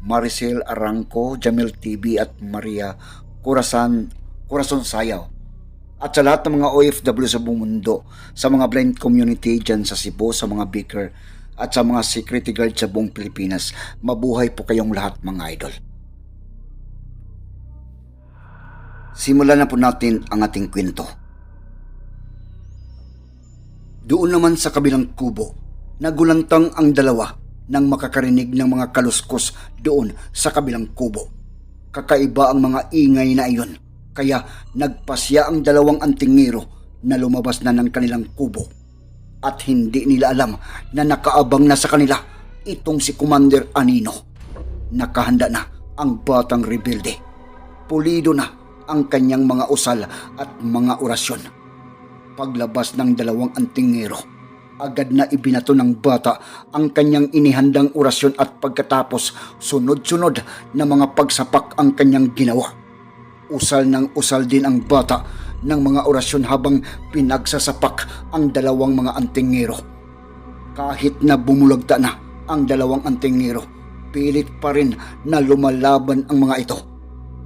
Maricel Arangco, Jamil TV at Maria Corazon, Corazon Sayaw. At sa lahat ng mga OFW sa buong mundo, sa mga blind community dyan sa Cebu, sa mga baker, at sa mga security guard sa buong Pilipinas, mabuhay po kayong lahat mga idol. Simulan na po natin ang ating kwento. Doon naman sa kabilang kubo, nagulantang ang dalawa nang makakarinig ng mga kaluskos doon sa kabilang kubo. Kakaiba ang mga ingay na iyon, kaya nagpasya ang dalawang antingero na lumabas na ng kanilang kubo. At hindi nila alam na nakaabang na sa kanila itong si Commander Anino. Nakahanda na ang batang rebelde. Pulido na ang kanyang mga usal at mga orasyon paglabas ng dalawang antingero. Agad na ibinato ng bata ang kanyang inihandang orasyon at pagkatapos sunod-sunod na mga pagsapak ang kanyang ginawa. Usal ng usal din ang bata ng mga orasyon habang pinagsasapak ang dalawang mga antingero. Kahit na bumulagta na ang dalawang antingero, pilit pa rin na lumalaban ang mga ito.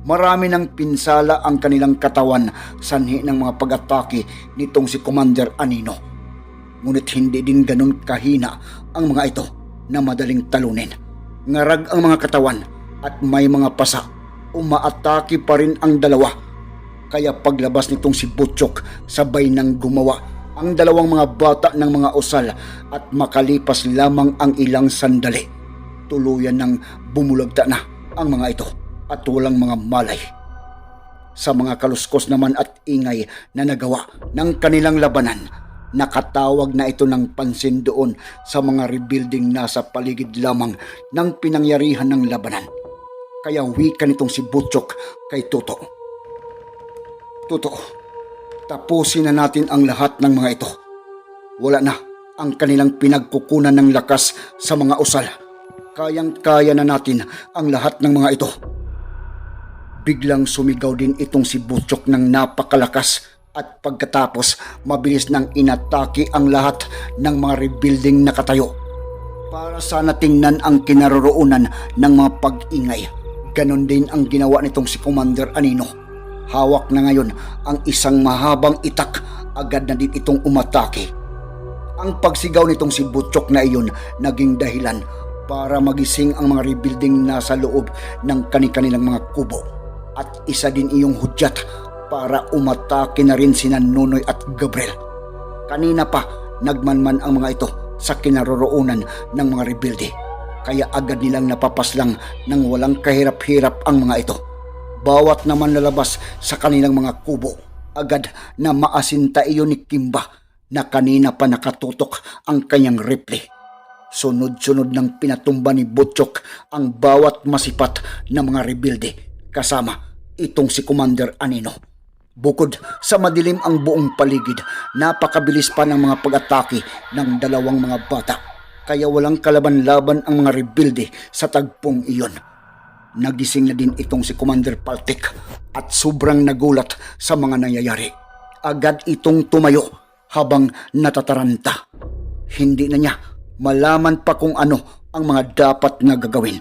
Marami ng pinsala ang kanilang katawan sanhi ng mga pag-atake nitong si Commander Anino. Ngunit hindi din ganun kahina ang mga ito na madaling talunin. Ngarag ang mga katawan at may mga pasa. Umaatake pa rin ang dalawa. Kaya paglabas nitong si Butchok sabay nang gumawa ang dalawang mga bata ng mga usal at makalipas lamang ang ilang sandali. Tuluyan ng bumulagta na ang mga ito at walang mga malay. Sa mga kaluskos naman at ingay na nagawa ng kanilang labanan, nakatawag na ito ng pansin doon sa mga rebuilding nasa paligid lamang ng pinangyarihan ng labanan. Kaya wika nitong si Butchok kay Tuto. Tuto, tapusin na natin ang lahat ng mga ito. Wala na ang kanilang pinagkukunan ng lakas sa mga usal. Kayang-kaya na natin ang lahat ng mga ito. Biglang sumigaw din itong si Butchok ng napakalakas at pagkatapos mabilis nang inatake ang lahat ng mga rebuilding na katayo. Para sana tingnan ang kinaroroonan ng mga pag-ingay. Ganon din ang ginawa nitong si Commander Anino. Hawak na ngayon ang isang mahabang itak agad na din itong umatake. Ang pagsigaw nitong si Butchok na iyon naging dahilan para magising ang mga rebuilding nasa loob ng kani-kanilang mga kubo at isa din iyong hudyat para umatake na rin sina Nonoy at Gabriel. Kanina pa nagmanman ang mga ito sa kinaroroonan ng mga rebelde kaya agad nilang napapaslang ng walang kahirap-hirap ang mga ito. Bawat naman lalabas sa kanilang mga kubo, agad na maasinta iyon ni Kimba na kanina pa nakatutok ang kanyang rifle. Sunod-sunod ng pinatumba ni Butchok ang bawat masipat na mga rebelde kasama itong si Commander Anino. Bukod sa madilim ang buong paligid, napakabilis pa ng mga pag-atake ng dalawang mga bata. Kaya walang kalaban-laban ang mga rebelde sa tagpong iyon. Nagising na din itong si Commander Paltik at sobrang nagulat sa mga nangyayari. Agad itong tumayo habang natataranta. Hindi na niya malaman pa kung ano ang mga dapat na gagawin.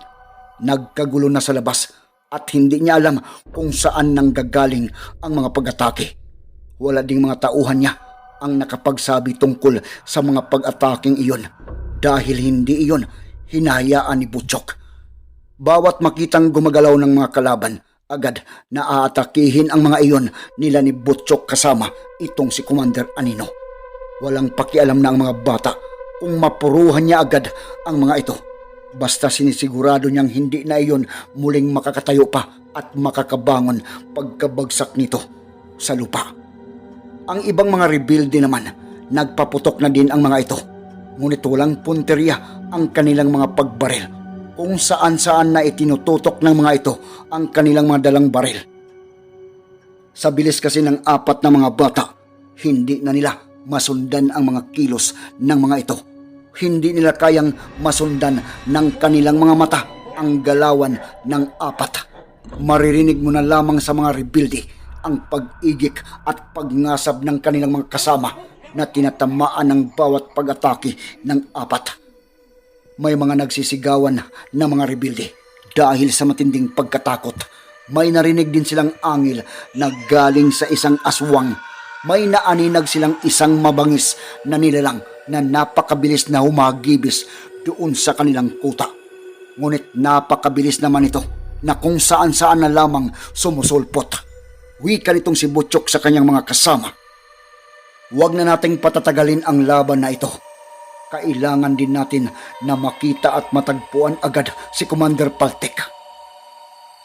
Nagkagulo na sa labas at hindi niya alam kung saan nanggagaling ang mga pag-atake. Wala ding mga tauhan niya ang nakapagsabi tungkol sa mga pag-ataking iyon dahil hindi iyon hinahayaan ni Butchok. Bawat makitang gumagalaw ng mga kalaban, agad na aatakihin ang mga iyon nila ni Butchok kasama itong si Commander Anino. Walang pakialam na ang mga bata kung mapuruhan niya agad ang mga ito. Basta sinisigurado niyang hindi na iyon muling makakatayo pa at makakabangon pagkabagsak nito sa lupa. Ang ibang mga rebuilde naman, nagpaputok na din ang mga ito. Ngunit walang punteriya ang kanilang mga pagbaril. kung saan-saan na itinututok ng mga ito ang kanilang mga dalang baril. Sa bilis kasi ng apat na mga bata, hindi na nila masundan ang mga kilos ng mga ito. Hindi nila kayang masundan ng kanilang mga mata ang galawan ng apat. Maririnig mo na lamang sa mga rebuilde ang pag-igik at pagngasab ng kanilang mga kasama na tinatamaan ng bawat pag-atake ng apat. May mga nagsisigawan na mga rebuilde dahil sa matinding pagkatakot. May narinig din silang angil na galing sa isang aswang. May naaninag silang isang mabangis na nilalang na napakabilis na humagibis doon sa kanilang kuta. Ngunit napakabilis naman ito na kung saan saan na lamang sumusulpot. Wika nitong si Butchok sa kanyang mga kasama. Huwag na nating patatagalin ang laban na ito. Kailangan din natin na makita at matagpuan agad si Commander Paltek.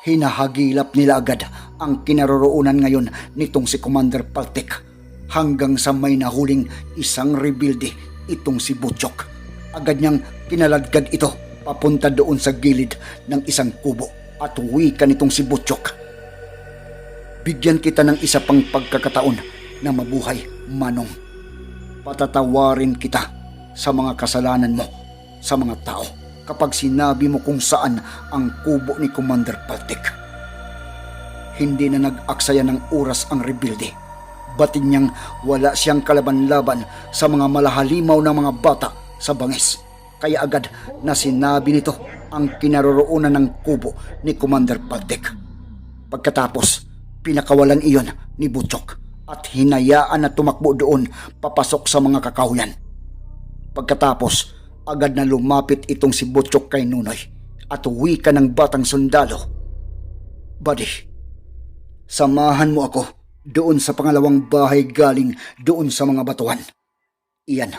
Hinahagilap nila agad ang kinaroroonan ngayon nitong si Commander Paltek hanggang sa may nahuling isang rebuilde itong si Butchok. Agad niyang kinaladkad ito papunta doon sa gilid ng isang kubo at wika nitong si Butchok. Bigyan kita ng isa pang pagkakataon na mabuhay, Manong. Patatawarin kita sa mga kasalanan mo sa mga tao kapag sinabi mo kung saan ang kubo ni Commander Paltek. Hindi na nag-aksaya ng oras ang rebuilde. Batid niyang wala siyang kalaban-laban sa mga malahalimaw ng mga bata sa bangis. Kaya agad na sinabi nito ang kinaroroonan ng kubo ni Commander Paltek. Pagkatapos, pinakawalan iyon ni Butchok at hinayaan na tumakbo doon papasok sa mga kakahuyan. Pagkatapos, agad na lumapit itong si Butchok kay Nunoy at uwi ka ng batang sundalo. Buddy, samahan mo ako doon sa pangalawang bahay galing doon sa mga batuhan. Iyan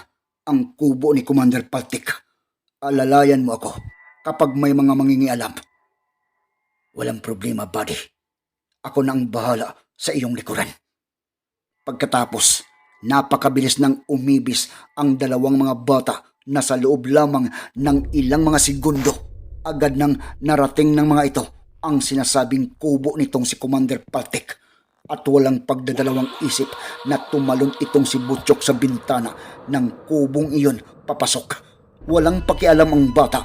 ang kubo ni Commander Paltik. Alalayan mo ako kapag may mga mangingialam. Walang problema, buddy. Ako na ang bahala sa iyong likuran. Pagkatapos, napakabilis ng umibis ang dalawang mga bata na sa loob lamang ng ilang mga segundo. Agad nang narating ng mga ito ang sinasabing kubo nitong si Commander Paltek at walang pagdadalawang isip na tumalon itong si Butchok sa bintana ng kubong iyon papasok. Walang pakialam ang bata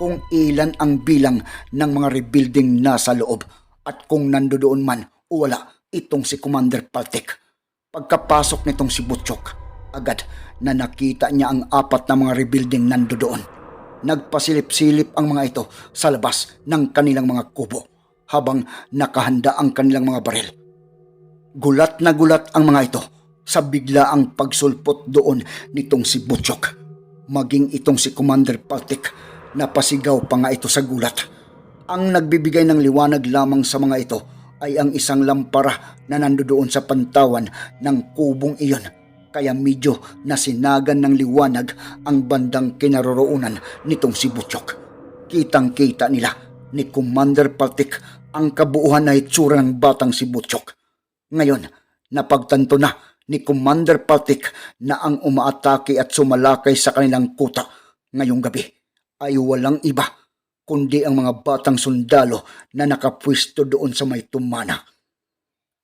kung ilan ang bilang ng mga rebuilding nasa loob at kung nandoon man o wala itong si Commander Paltek. Pagkapasok nitong si Butchok, agad na nakita niya ang apat na mga rebuilding nandoon. Nagpasilip-silip ang mga ito sa labas ng kanilang mga kubo habang nakahanda ang kanilang mga baril. Gulat na gulat ang mga ito sa bigla ang pagsulpot doon nitong si Butchok. Maging itong si Commander Paltik napasigaw pa nga ito sa gulat. Ang nagbibigay ng liwanag lamang sa mga ito ay ang isang lampara na nandoon sa pantawan ng kubong iyon. Kaya medyo nasinagan ng liwanag ang bandang kinaroroonan nitong si Butchok. Kitang-kita nila ni Commander Paltik ang kabuuhan na itsura ng batang si Butchok. Ngayon, napagtanto na ni Commander Paltik na ang umaatake at sumalakay sa kanilang kuta ngayong gabi ay walang iba kundi ang mga batang sundalo na nakapwisto doon sa may tumana.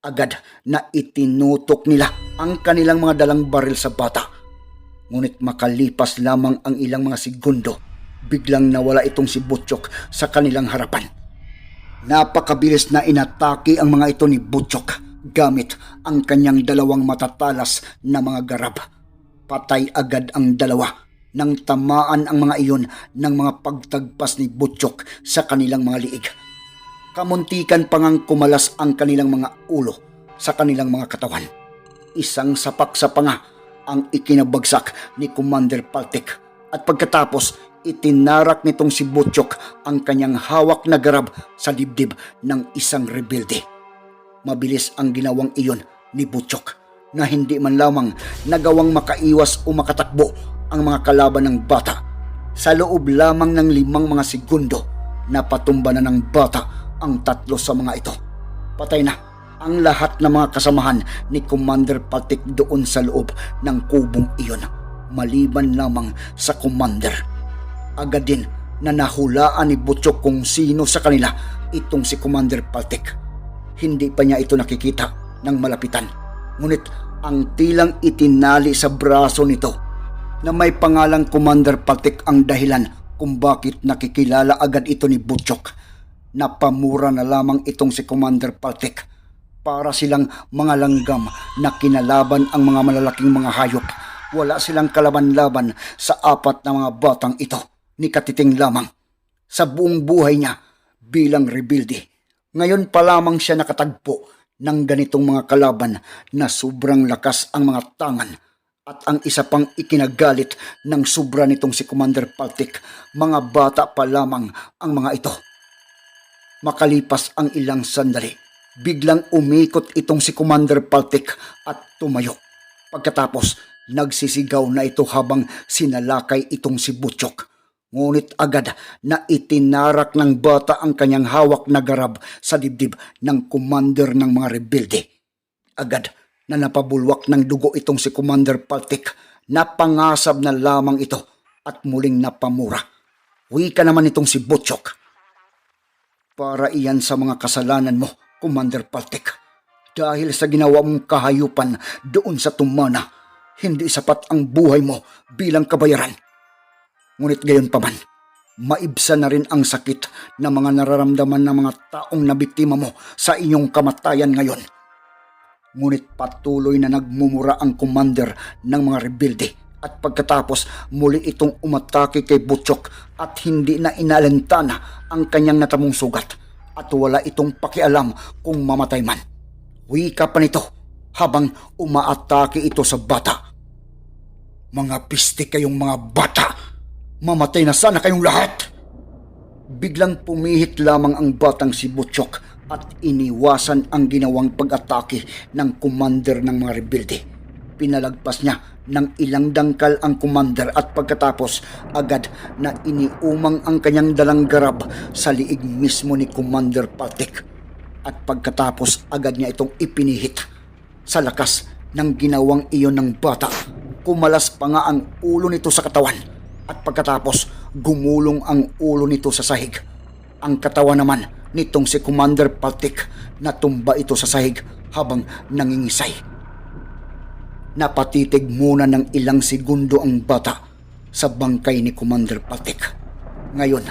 Agad na itinutok nila ang kanilang mga dalang baril sa bata. Ngunit makalipas lamang ang ilang mga segundo, biglang nawala itong si Butchok sa kanilang harapan. Napakabilis na inatake ang mga ito ni Butchok gamit ang kanyang dalawang matatalas na mga garab. Patay agad ang dalawa nang tamaan ang mga iyon ng mga pagtagpas ni Butchok sa kanilang mga liig. Kamuntikan pa ngang kumalas ang kanilang mga ulo sa kanilang mga katawan. Isang sapak sa panga ang ikinabagsak ni Commander Paltek at pagkatapos itinarak nitong si Butchok ang kanyang hawak na garab sa dibdib ng isang rebelde. Mabilis ang ginawang iyon ni Butchok na hindi man lamang nagawang makaiwas o makatakbo ang mga kalaban ng bata. Sa loob lamang ng limang mga segundo, napatumba na ng bata ang tatlo sa mga ito. Patay na ang lahat ng mga kasamahan ni Commander Patik doon sa loob ng kubong iyon, maliban lamang sa Commander. Agad din na nahulaan ni Butchok kung sino sa kanila itong si Commander Paltek. Hindi pa niya ito nakikita ng malapitan. Ngunit ang tilang itinali sa braso nito na may pangalang Commander Paltek ang dahilan kung bakit nakikilala agad ito ni Butchok. Napamura na lamang itong si Commander Paltek para silang mga langgam na kinalaban ang mga malalaking mga hayop. Wala silang kalaban-laban sa apat na mga batang ito ni Katiting lamang sa buong buhay niya bilang rebuilde. Ngayon pa lamang siya nakatagpo ng ganitong mga kalaban na sobrang lakas ang mga tangan at ang isa pang ikinagalit ng sobra nitong si Commander Paltik, mga bata pa lamang ang mga ito. Makalipas ang ilang sandali, biglang umikot itong si Commander Paltik at tumayo. Pagkatapos, nagsisigaw na ito habang sinalakay itong si Butchok. Ngunit agad na itinarak ng bata ang kanyang hawak na garab sa dibdib ng commander ng mga rebelde. Agad na napabulwak ng dugo itong si Commander Paltik. Napangasab na lamang ito at muling napamura. Wika naman itong si Butchok. Para iyan sa mga kasalanan mo, Commander Paltik. Dahil sa ginawa mong kahayupan doon sa tumana, hindi sapat ang buhay mo bilang kabayaran. Ngunit gayon pa man, maibsa na rin ang sakit na mga nararamdaman ng mga taong nabiktima mo sa inyong kamatayan ngayon. Ngunit patuloy na nagmumura ang commander ng mga rebelde at pagkatapos muli itong umatake kay Butchok at hindi na inalentana ang kanyang natamong sugat at wala itong pakialam kung mamatay man. Wika pa nito habang umaatake ito sa bata. Mga piste kayong mga bata! Mamatay na sana kayong lahat! Biglang pumihit lamang ang batang si Butchok at iniwasan ang ginawang pag-atake ng commander ng mga rebelde. Pinalagpas niya ng ilang dangkal ang commander at pagkatapos agad na iniumang ang kanyang dalang garab sa liig mismo ni Commander Paltek. At pagkatapos agad niya itong ipinihit sa lakas ng ginawang iyon ng bata. Kumalas pa nga ang ulo nito sa katawan at pagkatapos gumulong ang ulo nito sa sahig. Ang katawan naman nitong si Commander Paltik na tumba ito sa sahig habang nangingisay. Napatitig muna ng ilang segundo ang bata sa bangkay ni Commander Paltik. Ngayon,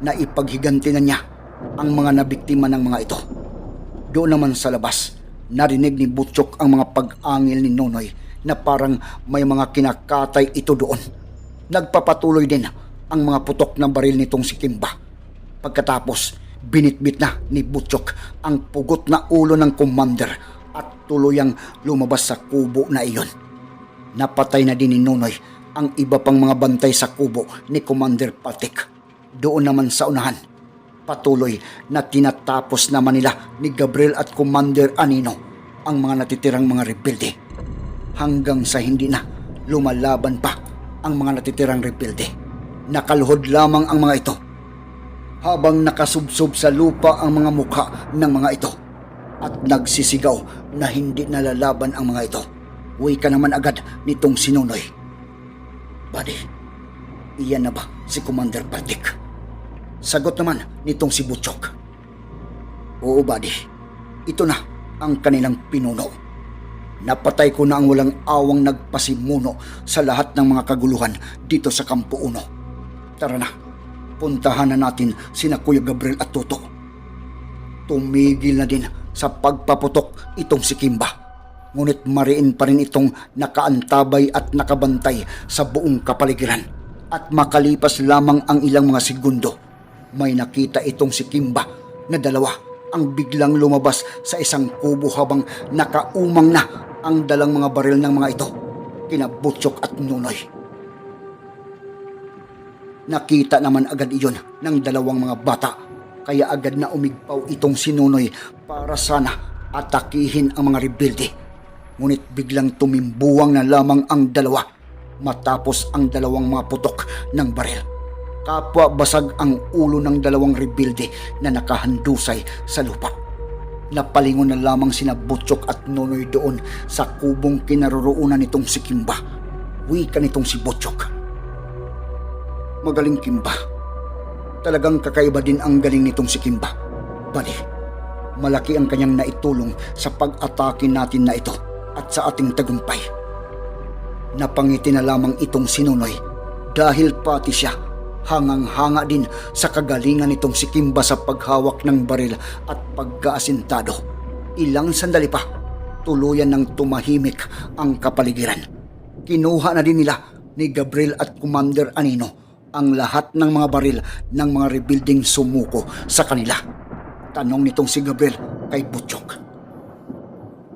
naipaghiganti na niya ang mga nabiktima ng mga ito. Doon naman sa labas, narinig ni Butchok ang mga pag-angil ni Nonoy na parang may mga kinakatay ito doon. Nagpapatuloy din ang mga putok ng baril nitong si Kimba. Pagkatapos, binitbit na ni Butchok ang pugot na ulo ng commander at tuluyang lumabas sa kubo na iyon. Napatay na din ni Nonoy ang iba pang mga bantay sa kubo ni Commander Patik. Doon naman sa unahan, patuloy na tinatapos naman nila ni Gabriel at Commander Anino ang mga natitirang mga rebelde. Hanggang sa hindi na lumalaban pa ang mga natitirang rebelde. Nakaluhod lamang ang mga ito habang nakasubsob sa lupa ang mga mukha ng mga ito at nagsisigaw na hindi nalalaban ang mga ito. Uwi ka naman agad nitong sinunoy. Buddy, iyan na ba si Commander Partik? Sagot naman nitong si Butchok. Oo, buddy. Ito na ang kanilang pinuno. Napatay ko na ang walang awang nagpasimuno sa lahat ng mga kaguluhan dito sa Kampo Uno. Tara na, puntahan na natin sina Kuya Gabriel at Toto. Tumigil na din sa pagpaputok itong si Kimba. Ngunit mariin pa rin itong nakaantabay at nakabantay sa buong kapaligiran. At makalipas lamang ang ilang mga segundo, may nakita itong si Kimba na dalawa ang biglang lumabas sa isang kubo habang nakaumang na ang dalang mga baril ng mga ito, kina Butchok at Nunoy. Nakita naman agad iyon ng dalawang mga bata kaya agad na umigpaw itong sinunoy para sana atakihin ang mga rebelde. Ngunit biglang tumimbuwang na lamang ang dalawa matapos ang dalawang mga putok ng baril. Kapwa basag ang ulo ng dalawang rebelde na nakahandusay sa lupa. Napalingon na lamang sina Butchok at Nonoy doon sa kubong kinaroroonan nitong si Kimba. Wika nitong si Butchok. Magaling Kimba. Talagang kakaiba din ang galing nitong si Kimba. Bali, malaki ang kanyang naitulong sa pag-atake natin na ito at sa ating tagumpay. Napangiti na lamang itong sinunoy dahil pati siya hangang-hanga din sa kagalingan nitong si Kimba sa paghawak ng baril at pagkaasintado. Ilang sandali pa, tuluyan ng tumahimik ang kapaligiran. Kinuha na din nila ni Gabriel at Commander Anino ang lahat ng mga baril ng mga rebuilding sumuko sa kanila. Tanong nitong si Gabriel kay Butchok.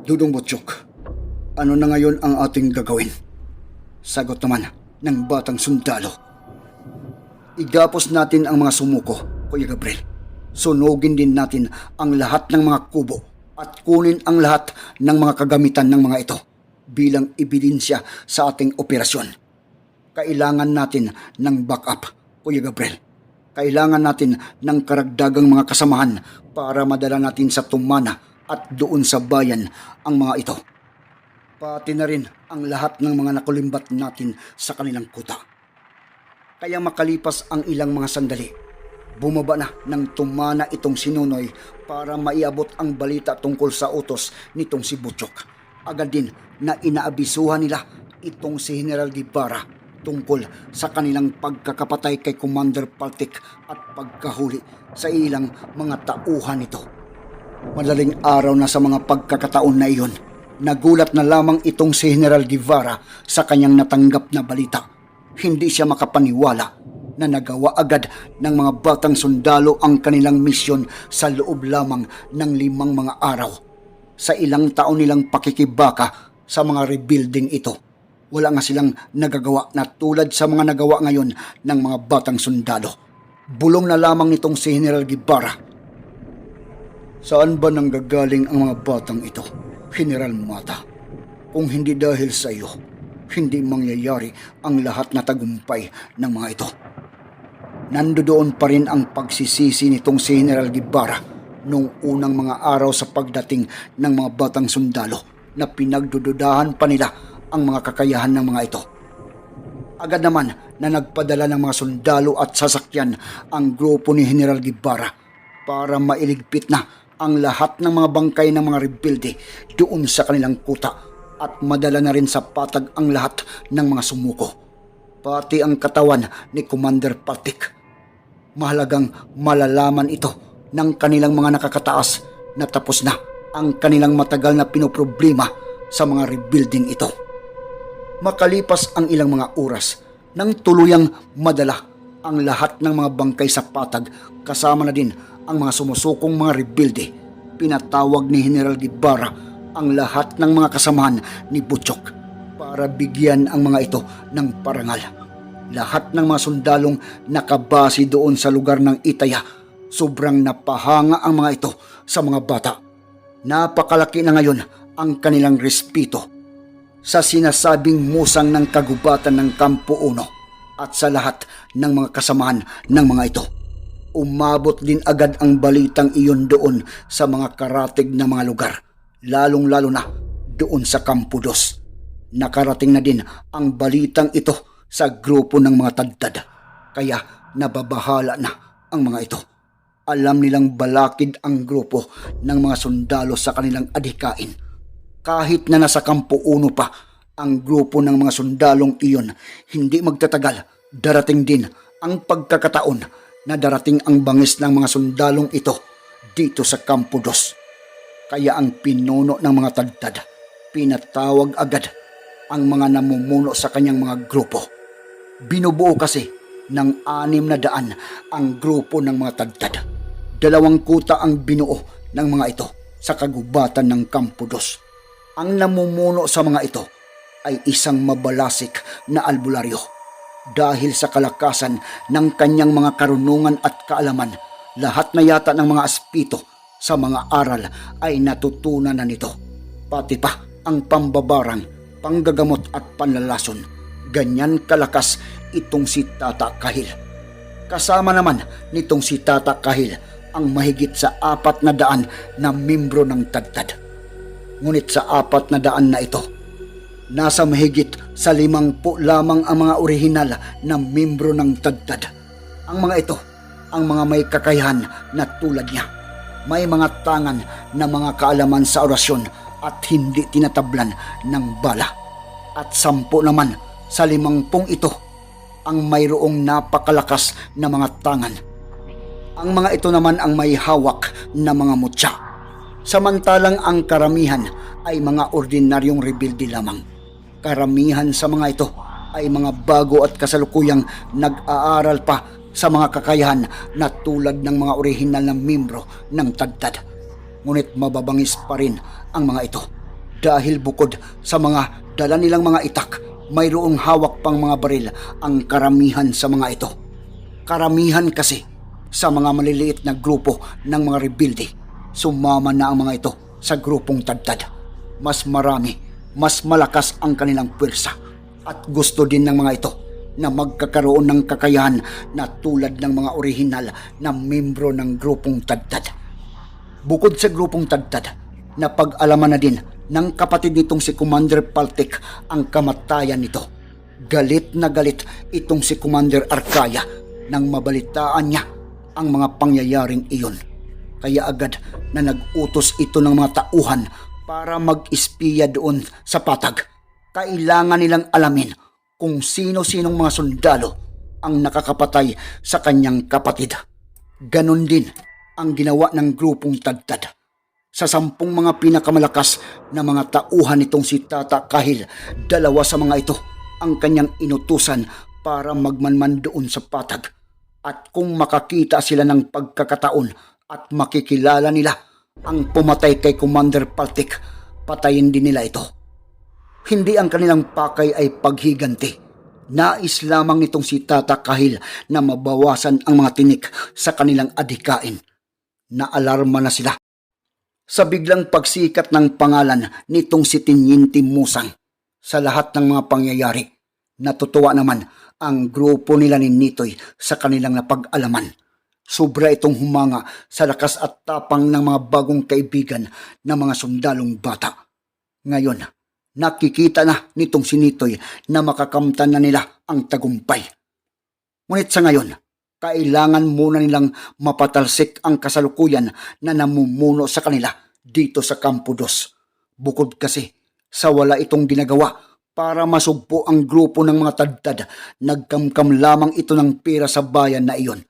Dudong Butchok, ano na ngayon ang ating gagawin? Sagot naman ng batang sundalo. Igapos natin ang mga sumuko, Kuya Gabriel. Sunugin din natin ang lahat ng mga kubo at kunin ang lahat ng mga kagamitan ng mga ito bilang ebidensya sa ating operasyon. Kailangan natin ng backup, Kuya Gabriel. Kailangan natin ng karagdagang mga kasamahan para madala natin sa tumana at doon sa bayan ang mga ito. Pati na rin ang lahat ng mga nakulimbat natin sa kanilang kuta. Kaya makalipas ang ilang mga sandali, bumaba na ng tumana itong sinunoy para maiabot ang balita tungkol sa utos nitong si Butchok. Agad din na inaabisuhan nila itong si General Guevara tungkol sa kanilang pagkakapatay kay Commander Paltik at pagkahuli sa ilang mga tauhan nito. Madaling araw na sa mga pagkakataon na iyon, nagulat na lamang itong si General Guevara sa kanyang natanggap na balita. Hindi siya makapaniwala na nagawa agad ng mga batang sundalo ang kanilang misyon sa loob lamang ng limang mga araw. Sa ilang taon nilang pakikibaka sa mga rebuilding ito, wala nga silang nagagawa na tulad sa mga nagawa ngayon ng mga batang sundalo. Bulong na lamang nitong si General Guevara Saan ba nanggagaling ang mga batang ito, General Mata? Kung hindi dahil sa iyo, hindi mangyayari ang lahat na tagumpay ng mga ito. Nandoon pa rin ang pagsisisi nitong si General Guevara noong unang mga araw sa pagdating ng mga batang sundalo na pinagdududahan pa nila ang mga kakayahan ng mga ito. Agad naman na nagpadala ng mga sundalo at sasakyan ang grupo ni General Guevara para mailigpit na ang lahat ng mga bangkay ng mga rebelde doon sa kanilang kuta at madala na rin sa patag ang lahat ng mga sumuko. Pati ang katawan ni Commander Patik. Mahalagang malalaman ito ng kanilang mga nakakataas na tapos na ang kanilang matagal na pinoproblema sa mga rebuilding ito. Makalipas ang ilang mga oras nang tuluyang madala ang lahat ng mga bangkay sa patag kasama na din ang mga sumusukong mga rebelde. Pinatawag ni General Guevara ang lahat ng mga kasamahan ni Butchok para bigyan ang mga ito ng parangal. Lahat ng mga sundalong nakabase doon sa lugar ng Itaya, sobrang napahanga ang mga ito sa mga bata. Napakalaki na ngayon ang kanilang respeto sa sinasabing musang ng kagubatan ng Kampo Uno at sa lahat ng mga kasamahan ng mga ito. Umabot din agad ang balitang iyon doon sa mga karatig na mga lugar, lalong-lalo na doon sa Kampo Dos. Nakarating na din ang balitang ito sa grupo ng mga tagtad, kaya nababahala na ang mga ito. Alam nilang balakid ang grupo ng mga sundalo sa kanilang adhikain kahit na nasa kampo uno pa ang grupo ng mga sundalong iyon, hindi magtatagal, darating din ang pagkakataon na darating ang bangis ng mga sundalong ito dito sa Kampo Dos. Kaya ang pinuno ng mga tagtad, pinatawag agad ang mga namumuno sa kanyang mga grupo. Binubuo kasi ng anim na daan ang grupo ng mga tagtad. Dalawang kuta ang binuo ng mga ito sa kagubatan ng Kampo Dos. Ang namumuno sa mga ito ay isang mabalasik na albularyo. Dahil sa kalakasan ng kanyang mga karunungan at kaalaman, lahat na yata ng mga aspito sa mga aral ay natutunan na nito. Pati pa ang pambabarang, panggagamot at panlalason. Ganyan kalakas itong si Tata Kahil. Kasama naman nitong si Tata Kahil ang mahigit sa apat na daan na membro ng tagtad. Ngunit sa apat na daan na ito, nasa mahigit sa limang po lamang ang mga orihinal na membro ng tagtad. Ang mga ito ang mga may kakayahan na tulad niya. May mga tangan na mga kaalaman sa orasyon at hindi tinatablan ng bala. At sampu naman sa limangpong ito ang mayroong napakalakas na mga tangan. Ang mga ito naman ang may hawak na mga mutya. Samantalang ang karamihan ay mga ordinaryong rebuilde lamang. Karamihan sa mga ito ay mga bago at kasalukuyang nag-aaral pa sa mga kakayahan na tulad ng mga orihinal na membro ng tagtad. Ngunit mababangis pa rin ang mga ito dahil bukod sa mga dala nilang mga itak, mayroong hawak pang mga baril ang karamihan sa mga ito. Karamihan kasi sa mga maliliit na grupo ng mga rebuilde, sumama na ang mga ito sa grupong tadtad. Mas marami, mas malakas ang kanilang pwersa at gusto din ng mga ito na magkakaroon ng kakayahan na tulad ng mga orihinal na membro ng grupong tadtad. Bukod sa grupong tadtad, napag-alaman na din ng kapatid nitong si Commander Paltik ang kamatayan nito. Galit na galit itong si Commander Arkaya nang mabalitaan niya ang mga pangyayaring iyon. Kaya agad na nag-utos ito ng mga tauhan para mag-espiya doon sa patag. Kailangan nilang alamin kung sino-sinong mga sundalo ang nakakapatay sa kanyang kapatid. Ganon din ang ginawa ng grupong tagtad. Sa sampung mga pinakamalakas na mga tauhan nitong si Tata Kahil, dalawa sa mga ito ang kanyang inutusan para magmanman doon sa patag. At kung makakita sila ng pagkakataon at makikilala nila ang pumatay kay Commander Paltik, patayin din nila ito. Hindi ang kanilang pakay ay paghiganti. Nais lamang nitong si Tata Kahil na mabawasan ang mga tinik sa kanilang adhikain. Naalarma na sila sa biglang pagsikat ng pangalan nitong si Tinyinti Musang. Sa lahat ng mga pangyayari, natutuwa naman ang grupo nila ni Nitoy sa kanilang napag-alaman. Sobra itong humanga sa lakas at tapang ng mga bagong kaibigan ng mga sundalong bata. Ngayon, nakikita na nitong si Nitoy na makakamtan na nila ang tagumpay. Ngunit sa ngayon, kailangan muna nilang mapatalsik ang kasalukuyan na namumuno sa kanila dito sa Campo Dos. Bukod kasi sa wala itong ginagawa para masugpo ang grupo ng mga tadtad, nagkamkam lamang ito ng pera sa bayan na iyon.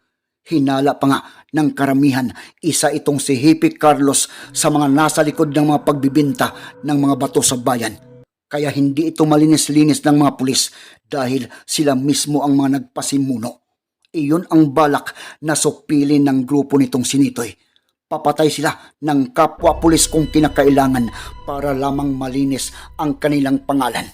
Hinala pa nga ng karamihan, isa itong si Hippie Carlos sa mga nasa likod ng mga pagbibinta ng mga bato sa bayan. Kaya hindi ito malinis-linis ng mga pulis dahil sila mismo ang mga nagpasimuno. Iyon ang balak na supilin ng grupo nitong sinitoy. Papatay sila ng kapwa pulis kung kinakailangan para lamang malinis ang kanilang pangalan.